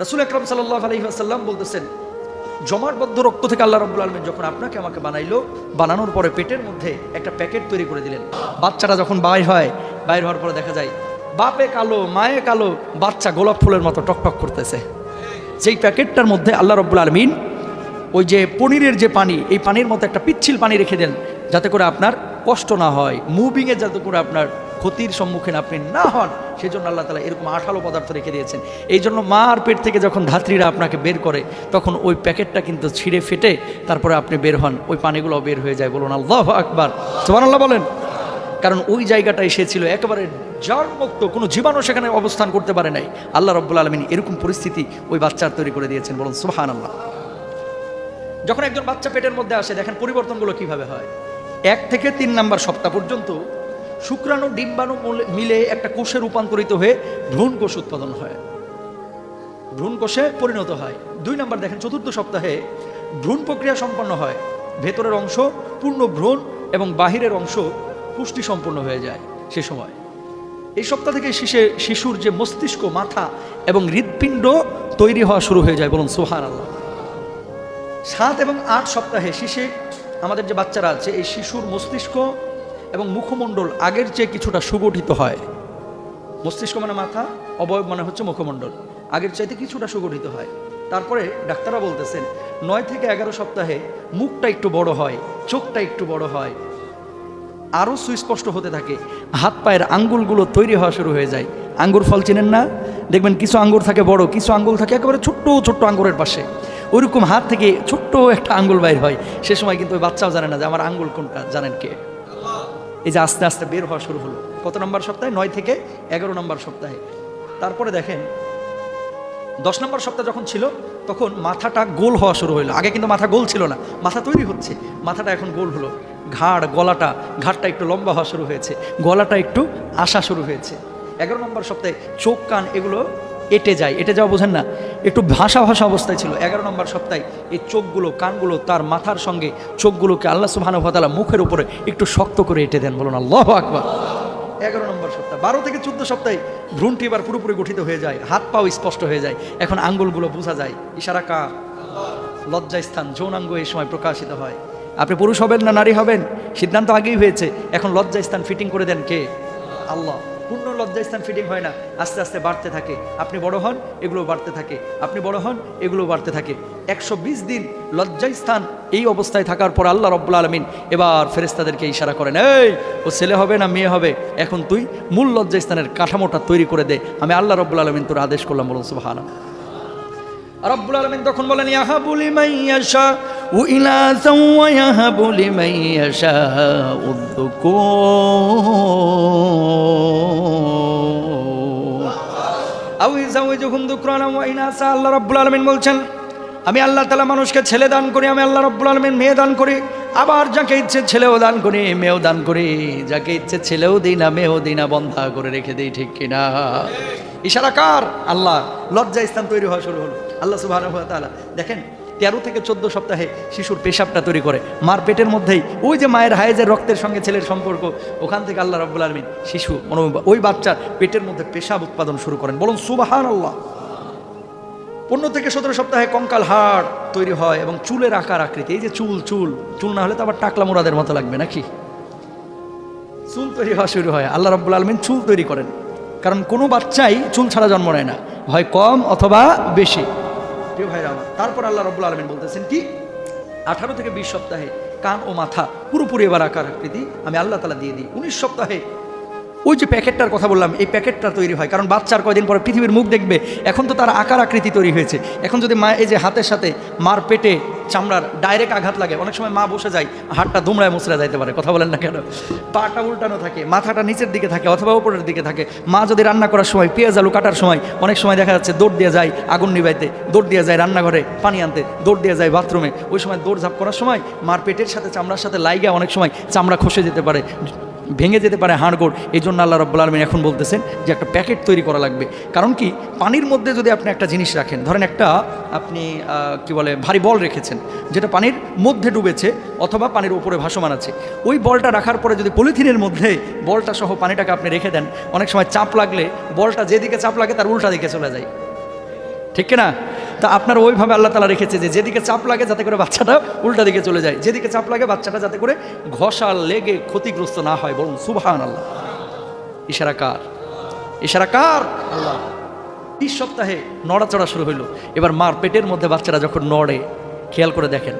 রাসুল আকরম সাল্লাহ আলহিহাসাল্লাম বলতেছেন জমাটবদ্ধ রক্ত থেকে আল্লাহ রব্বুল আলমিন যখন আপনাকে আমাকে বানাইলো, বানানোর পরে পেটের মধ্যে একটা প্যাকেট তৈরি করে দিলেন। বাচ্চাটা যখন বাইর হয়, বাইর হওয়ার পরে দেখা যায়, বাপে কালো, মায়ে কালো, বাচ্চা গোলাপ ফুলের মতো টকটক করতেছে। সেই প্যাকেটটার মধ্যে আল্লাহ রব্বুল আলমিন ওই যে পনিরের যে পানি, এই পানির মতো একটা পিচ্ছিল পানি রেখে দেন, যাতে করে আপনার কষ্ট না হয়। মুভিংয়ে যাতে করে আপনার ক্ষতির সম্মুখীন আপনি না হন, সেজন্য আল্লাহ তালা এরকম আঠালো পদার্থ রেখে দিয়েছেন। এই জন্য মার পেট থেকে যখন ধাত্রীরা আপনাকে বের করে, তখন ওই প্যাকেটটা কিন্তু ছিঁড়ে ফেটে তারপরে আপনি বের হন, ওই পানিগুলো বের হয়ে যায়। বলুন, আল্লাহ আকবার। সোমান আল্লাহ বলেন। কারণ ওই জায়গাটা এসেছিল একেবারে জার মুক্ত কোনো জীবাণু সেখানে অবস্থান করতে পারে নাই। আল্লাহ রব্বুল আলমিন এরকম পরিস্থিতি ওই বাচ্চার তৈরি করে দিয়েছেন। বলুন সুহান আল্লাহ যখন একজন বাচ্চা পেটের মধ্যে আসে, দেখেন পরিবর্তনগুলো কীভাবে হয়। এক থেকে তিন নাম্বার সপ্তাহ পর্যন্ত শুক্রাণু, ডিম্বাণু মিলে একটা কোষে রূপান্তরিত হয়ে ভ্রূণ কোষ উৎপাদন হয়। ভ্রূণ কোষে পরিণত হয়। দুই নাম্বার দেখেন, চতুর্থ সপ্তাহে ভ্রূণ প্রক্রিয়া সম্পন্ন হয়। ভেতরের অংশ পূর্ণ ভ্রূণ এবং বাহিরের অংশ পুষ্টি সম্পন্ন হয়ে যায় সে সময়। এই সপ্তাহ থেকে শিশে শিশুর যে মস্তিষ্ক, মাথা এবং হৃৎপিণ্ড তৈরি হওয়া শুরু হয়ে যায় বলুন সোহান আল্লাহ সাত এবং আট সপ্তাহে শিশে আমাদের যে বাচ্চারা আছে, এই শিশুর মস্তিষ্ক এবং মুখমণ্ডল আগের চেয়ে কিছুটা সুগঠিত হয়। মস্তিষ্ক মানে মাথা, অবয়ব মানে হচ্ছে মুখমণ্ডল। আগের চাইতে কিছুটা সুগঠিত হয়। তারপরে ডাক্তাররা বলতেছেন, নয় থেকে এগারো সপ্তাহে মুখটা একটু বড় হয়, চোখটা একটু বড় হয়। আরও সুস্পষ্ট হতে থাকে, হাত পায়ের আঙ্গুলগুলো তৈরি হওয়া শুরু হয়ে যায়। আঙ্গুর ফল চেনেন না? দেখবেন কিছু আঙ্গুর থাকে বড়, কিছু আঙ্গুল থাকে একেবারে ছোট্ট ছোট্ট আঙ্গুরের পাশে। ওইরকম হাত থেকে ছোট্ট একটা আঙ্গুল বাইর হয়। সে সময় কিন্তু ওই বাচ্চাও জানে না যে আমার আঙ্গুল কোনটা, জানেন কে? এই যে আস্তে আস্তে বের হওয়া শুরু হলো। কত নম্বর সপ্তাহে? নয় থেকে এগারো নম্বর সপ্তাহে। তারপরে দেখেন, দশ নম্বর সপ্তাহ যখন ছিল, তখন মাথাটা গোল হওয়া শুরু হলো আগে কিন্তু মাথা গোল ছিল না, মাথা তৈরি হচ্ছে। মাথাটা এখন গোল হলো। ঘাড়, গলাটা, ঘাড়টা একটু লম্বা হওয়া শুরু হয়েছে। গলাটা একটু আসা শুরু হয়েছে। এগারো নম্বর সপ্তাহে চোখ, কান এগুলো এটে যায়, এটে যাওয়া বোঝেন না। একটু ভাষা ভাষা অবস্থায় ছিল। এগারো নম্বর সপ্তাহে এই চোখগুলো, কানগুলো, তার মাথার সঙ্গে চোখগুলোকে আল্লাহ সুবহানাহু ওয়া মুখের উপরে একটু শক্ত করে এঁটে দেন, বলুন আল্লাহ আকবার। এগারো নম্বর সপ্তাহ, বারো থেকে চোদ্দ সপ্তাহে ভ্রূণটি এবার পুরোপুরি গঠিত হয়ে যায়, হাত পাও স্পষ্ট হয়ে যায়। এখন আঙ্গুলগুলো বোঝা যায়, ইশারা কা লজ্জাস্থান যৌনাঙ্গ এই সময় প্রকাশিত হয়। আপনি পুরুষ হবেন না নারী হবেন? সিদ্ধান্ত আগেই হয়েছে। এখন লজ্জাস্থান ফিটিং করে দেন কে? আল্লাহ। পূর্ণ লজ্জাস্থান ফিটিং হয় না। আস্তে আস্তে বাড়তে থাকে। আপনি বড় হন, এগুলো বাড়তে থাকে। আপনি বড় হন, এগুলো বাড়তে থাকে। একশো বিশ দিন লজ্জাস্থান এই অবস্থায় থাকার পর আল্লাহ রব্বুল আলমিন এবার ফেরেস্তাদেরকে ইশারা করেন, এই, ও ছেলে হবে না মেয়ে হবে? এখন তুই মূল লজ্জাস্থানের কাঠামোটা তৈরি করে দে। আমি আল্লাহ রব্বুল আলমিন তোর আদেশ করলাম বলুন সুবাহানা রব্বুল আলমিন তখন বলেন, ইয়াহাবু লিমান ইয়াশা ইয়াহাবু লিমান ইয়াশা উদ্দুকুর আউ ইজাউজুহুম যুকরানা ওয়া ইনাসা আল্লাহ রাব্বুল আলামিন বলছেন, আমি আল্লাহ তাআলা মানুষকে ছেলে দান করি, আমি আল্লাহ রাব্বুল আলামিন মেয়ে দান করি, আবার যাকে ইচ্ছে ছেলেও দান করি, মেয়েও দান করি। যাকে ইচ্ছে ছেলেও দিই না, মেয়েও দিই না, বন্ধা করে রেখে দিই, ঠিক কিনা ইশারা কার? আল্লাহ লজ্জা স্থান তৈরি হওয়া শুরু হলো। আল্লাহ ওয়া দেখেন তেরো থেকে চোদ্দ সপ্তাহে শিশুর পেশাবটা তৈরি করে। মার পেটের মধ্যেই ওই যে মায়ের হায়েজের রক্তের সঙ্গে ছেলের সম্পর্ক, ওখান থেকে আল্লাহ রব্বুল আলমিন শিশু ওই বাচ্চার পেটের মধ্যে পেশাব উৎপাদন শুরু করেন। বলুন সুবাহান আল্লাহ পনেরো থেকে সতেরো সপ্তাহে কঙ্কাল হাড় তৈরি হয় এবং চুলের আকার আকৃতি। এই যে চুল চুল চুল না হলে তো আবার টাকলা মোড়াদের মতো লাগবে নাকি? চুল তৈরি হওয়া শুরু হয়। আল্লাহ রব্বুল আলমিন চুল তৈরি করেন। কারণ কোনো বাচ্চাই চুল ছাড়া জন্ম নেয় না। হয় কম অথবা বেশি। প্রিয় ভাইরা আমার, তারপর আল্লাহ রব্বুল আলমিন বলতেছেন কি? আঠারো থেকে বিশ সপ্তাহে কান ও মাথা পুরোপুরি এবার আকার আকৃতি আমি আল্লাহ তালা দিয়ে দিই। উনিশ সপ্তাহে ওই যে প্যাকেটটার কথা বললাম, এই প্যাকেটটা তৈরি হয়। কারণ বাচ্চার কয়দিন পরে পৃথিবীর মুখ দেখবে, এখন তো তার আকার আকৃতি তৈরি হয়েছে। এখন যদি মা এই যে হাতের সাথে মার পেটে চামড়ার ডাইরেক্ট আঘাত লাগে। অনেক সময় মা বসে যায়, হাতটা দুমড়ায় মুচড়া যাইতে পারে, কথা বলেন না কেন? পাটা উল্টানো থাকে, মাথাটা নিচের দিকে থাকে অথবা উপরের দিকে থাকে। মা যদি রান্না করার সময় পেঁয়াজ আলু কাটার সময় অনেক সময় দেখা যাচ্ছে দৌড় দিয়ে যায়, আগুন নিবাইতে দৌড় দিয়ে যায় রান্নাঘরে পানি আনতে, দৌড় দিয়ে যায় বাথরুমে। ওই সময় দৌড় ঝাঁপ করার সময় মার পেটের সাথে চামড়ার সাথে লাইগা অনেক সময় চামড়া খসে যেতে পারে। ভেঙে যেতে পারে হাড়গোড় এই জন্য আল্লাহ রব্বুল আলমিন এখন বলতেছেন যে একটা প্যাকেট তৈরি করা লাগবে। কারণ কি? পানির মধ্যে যদি আপনি একটা জিনিস রাখেন, ধরেন একটা আপনি কি বলে, ভারী বল রেখেছেন, যেটা পানির মধ্যে ডুবেছে অথবা পানির উপরে ভাসমান আছে, ওই বলটা রাখার পরে যদি পলিথিনের মধ্যে বলটা সহ পানিটাকে আপনি রেখে দেন, অনেক সময় চাপ লাগলে বলটা যেদিকে চাপ লাগে তার উল্টা দিকে চলে যায়। ঠিক না তা আপনার ওইভাবে আল্লাহ তালা রেখেছে যে যেদিকে চাপ লাগে যাতে করে বাচ্চাটা উল্টা দিকে চলে যায়। যেদিকে চাপ লাগে বাচ্চাটা যাতে করে ঘষা লেগে ক্ষতিগ্রস্ত না হয় বলুন সুবহান আল্লাহ ইশারা কার? ইশারা কার? আল্লাহ। তিস সপ্তাহে নড়াচড়া শুরু হইল। এবার মার পেটের মধ্যে বাচ্চারা যখন নড়ে, খেয়াল করে দেখেন,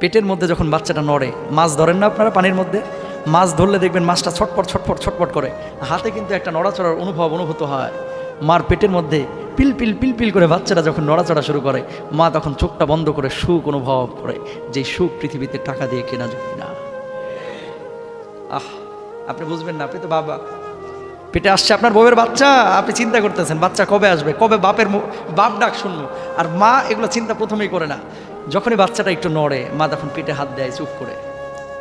পেটের মধ্যে যখন বাচ্চাটা নড়ে, মাছ ধরেন না আপনারা পানির মধ্যে? মাছ ধরলে দেখবেন মাছটা ছটপট ছটপট ছটপট করে। হাতে কিন্তু একটা নড়াচড়ার অনুভব, অনুভূত হয়। মার পেটের মধ্যে পিল পিল পিল পিল করে বাচ্চাটা যখন নড়াচড়া শুরু করে, মা তখন চোখটা বন্ধ করে সুখ অনুভব করে যে সুখ পৃথিবীতে টাকা দিয়ে কেনা যায় না। আহ, আপনি বুঝবেন না, আপনি তো বাবা। পেটে আসছে আপনার বউয়ের বাচ্চা, আপনি চিন্তা করতেছেন, বাচ্চা কবে আসবে? কবে বাপের বাপ ডাক শুনব? আর মা এগুলো চিন্তা প্রথমেই করে না। যখনই বাচ্চাটা একটু নড়ে, মা তখন পেটে হাত দেয় চুপ করে।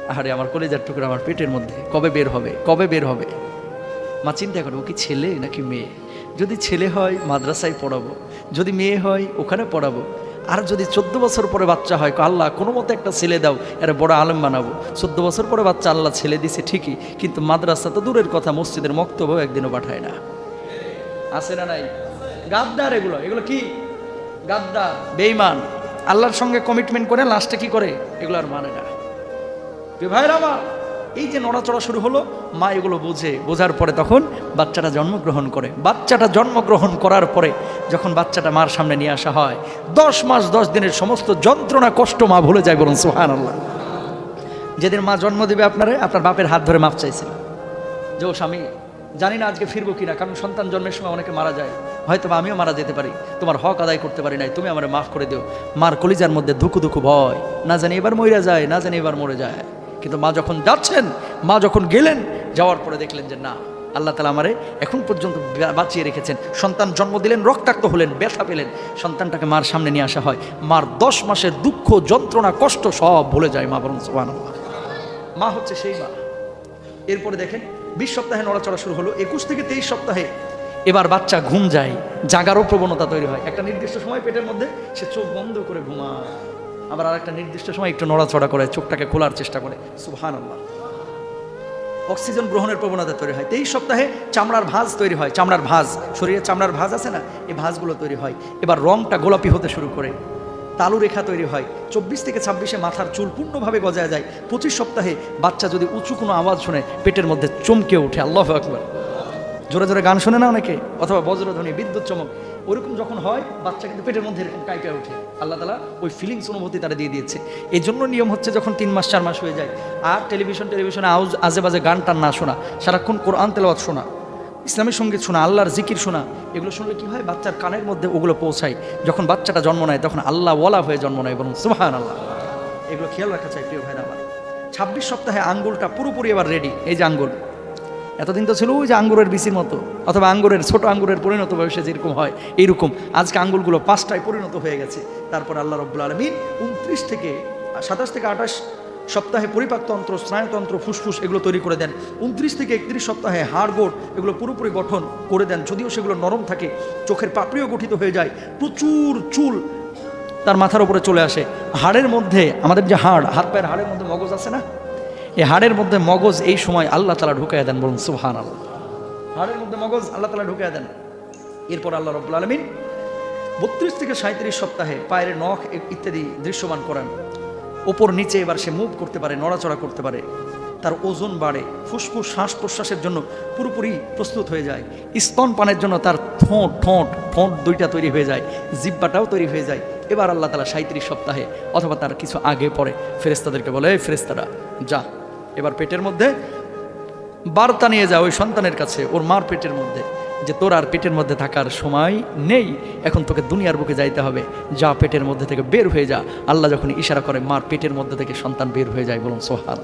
আরে আমার কলেজার টুকরো আমার পেটের মধ্যে, কবে বের হবে? কবে বের হবে? মা চিন্তা করে, ও কি ছেলে নাকি মেয়ে? যদি ছেলে হয় মাদ্রাসায় পড়াবো, যদি মেয়ে হয় ওখানে পড়াবো, আর যদি চোদ্দ বছর পরে বাচ্চা হয় আল্লাহ, কোনো মতো একটা ছেলে দাও এরা বড় আলেম বানাবো। চোদ্দ বছর পরে বাচ্চা আল্লাহ ছেলে দিছে ঠিকই, কিন্তু মাদ্রাসা তো দূরের কথা, মসজিদের মক্তব্য একদিনও পাঠায় না। আছে না নাই? গাদ্দার এগুলো এগুলো কি? গাদ্দার বেইমান আল্লাহর সঙ্গে কমিটমেন্ট করে লাস্টে কি করে? এগুলো আর মানে না। ভাইরা আমার এই যে নড়াচড়া শুরু হলো, মা এগুলো বোঝে। বোঝার পরে তখন বাচ্চাটা জন্মগ্রহণ করে। বাচ্চাটা জন্মগ্রহণ করার পরে যখন বাচ্চাটা মার সামনে নিয়ে আসা হয়, দশ মাস, দশ দিনের সমস্ত যন্ত্রণা, কষ্ট মা ভুলে যায় বলুন সুহান আল্লাহ যেদিন মা জন্ম দেবে আপনারে, আপনার বাপের হাত ধরে মাপ চাইছিল। যে, ও স্বামী, জানি না আজকে ফিরবো কিনা, কারণ সন্তান জন্মের সময় অনেকে মারা যায়। হয়তো বা আমিও মারা যেতে পারি। তোমার হক আদায় করতে পারি নাই, তুমি আমার মাফ করে দিও। মার কলিজার মধ্যে ধুকু ধুকু ভয়। না জানি এবার মরে যায়, না জানি এবার মরে যায়। কিন্তু মা যখন যাচ্ছেন, মা যখন গেলেন, যাওয়ার পরে দেখলেন যে না, আল্লাহ তালা আমারে এখন পর্যন্ত বাঁচিয়ে রেখেছেন। সন্তান জন্ম দিলেন, রক্তাক্ত হলেন, ব্যথা পেলেন। সন্তানটাকে মার সামনে নিয়ে আসা হয়। মার দশ মাসের দুঃখ, যন্ত্রণা, কষ্ট সব ভুলে যায় মা বরং সুবহানাল্লাহ। মা হচ্ছে সেই মা। এরপরে দেখেন, বিশ সপ্তাহে নড়াচড়া শুরু হলো। একুশ থেকে তেইশ সপ্তাহে এবার বাচ্চা ঘুম যায়, জাগারও প্রবণতা তৈরি হয়। একটা নির্দিষ্ট সময় পেটের মধ্যে সে চোখ বন্ধ করে ঘুমায়। আবার আর একটা নির্দিষ্ট সময় একটু নড়াচড়া করে, চোখটাকে খোলার চেষ্টা করে। সুহান আল্লাহ অক্সিজেন গ্রহণের প্রবণতা তৈরি হয়। তেইশ সপ্তাহে চামড়ার ভাঁজ তৈরি হয়। চামড়ার ভাঁজ, শরীরে চামড়ার ভাঁজ আছে না? এই ভাঁজগুলো তৈরি হয়। এবার রংটা গোলাপি হতে শুরু করে। তালু রেখা তৈরি হয়। চব্বিশ থেকে ছাব্বিশে মাথার চুল পূর্ণভাবে গজায় যায়। পঁচিশ সপ্তাহে বাচ্চা যদি উঁচু কোনো আওয়াজ শুনে, পেটের মধ্যে চমকে ওঠে। আল্লাহ আকবর। জোরে জোরে গান শোনে না অনেকে? অথবা বজ্রধ্বনি, বিদ্যুৎ চমক, ওরকম যখন হয়, বাচ্চা কিন্তু পেটের মধ্যে এরকম কাইপে ওঠে। আল্লাহ তালা ওই ফিলিংস অনুভূতি তারা দিয়ে দিয়েছে। এই জন্য নিয়ম হচ্ছে যখন তিন মাস, চার মাস হয়ে যায়, আর টেলিভিশন টেলিভিশনে আউজ আজে বাজে গান টান না শোনা, সারাক্ষণ কোরআন তেলাওয়াত শোনা ইসলামী সংগীত শোনা, আল্লাহর জিকির শোনা, এগুলো শুনলে কী হয়? বাচ্চার কানের মধ্যে ওগুলো পৌঁছায়। যখন বাচ্চাটা জন্ম নেয়, তখন আল্লাহ ওয়ালা হয়ে জন্ম নেয় বরং সুবাহান আল্লাহ এগুলো খেয়াল রাখা চাই, প্রিয় ভাইরা আমার। ছাব্বিশ সপ্তাহে আঙ্গুলটা পুরোপুরি এবার রেডি এই যে আঙ্গুল। এতদিন তো ছিল ওই যে আঙ্গুরের বিচির মতো, অথবা আঙ্গুরের ছোট আঙ্গুরের পরিণত বয়সে যেরকম হয়, এইরকম। আজকে আঙ্গুলগুলো পাঁচটায় পরিণত হয়ে গেছে। তারপর আল্লাহ রব্বুল আলমিন উনত্রিশ থেকে সাতাশ থেকে আঠাশ সপ্তাহে পরিপাকতন্ত্র স্নায়ুতন্ত্র ফুসফুস এগুলো তৈরি করে দেন। উনত্রিশ থেকে একত্রিশ সপ্তাহে হাড় গোড় এগুলো পুরোপুরি গঠন করে দেন, যদিও সেগুলো নরম থাকে, চোখের পাপড়িও গঠিত হয়ে যায়, প্রচুর চুল তার মাথার উপরে চলে আসে। হাড়ের মধ্যে, আমাদের যে হাড় হাত পায়ের হাড়ের মধ্যে মগজ আছে না? এই হাড়ের মধ্যে মগজ এই সময় আল্লাহ তালা ঢুকাই দেন বলুন সুহান আল্লাহ হাড়ের মধ্যে মগজ আল্লাহ তালা ঢুকাই দেন। এরপর আল্লাহ রব্বুল আলমিন বত্রিশ থেকে সাঁত্রিশ সপ্তাহে পায়ের নখ ইত্যাদি দৃশ্যমান করান। ওপর নিচে এবার সে মুভ করতে পারে, নড়াচড়া করতে পারে। তার ওজন বাড়ে, ফুসফুস শ্বাস প্রশ্বাসের জন্য পুরোপুরি প্রস্তুত হয়ে যায়। স্তন পানের জন্য তার ঠোঁট ঠোঁট ঠোঁট দুইটা তৈরি হয়ে যায় জিব্বাটাও তৈরি হয়ে যায়। এবার আল্লাহ তালা সাঁত্রিশ সপ্তাহে অথবা তার কিছু আগে পরে ফেরেস্তাদেরকে বলে এই ফেরেস্তারা যা। এবার পেটের মধ্যে বার্তা নিয়ে যা ওই সন্তানের কাছে, ওর মার পেটের মধ্যে, যে তোর আর পেটের মধ্যে থাকার সময় নেই, এখন তোকে দুনিয়ার বুকে যাইতে হবে। যা পেটের মধ্যে থেকে বের হয়ে যা। আল্লাহ যখন ইশারা করে মার পেটের মধ্যে থেকে সন্তান বের হয়ে যায়, বলুন সোহাদ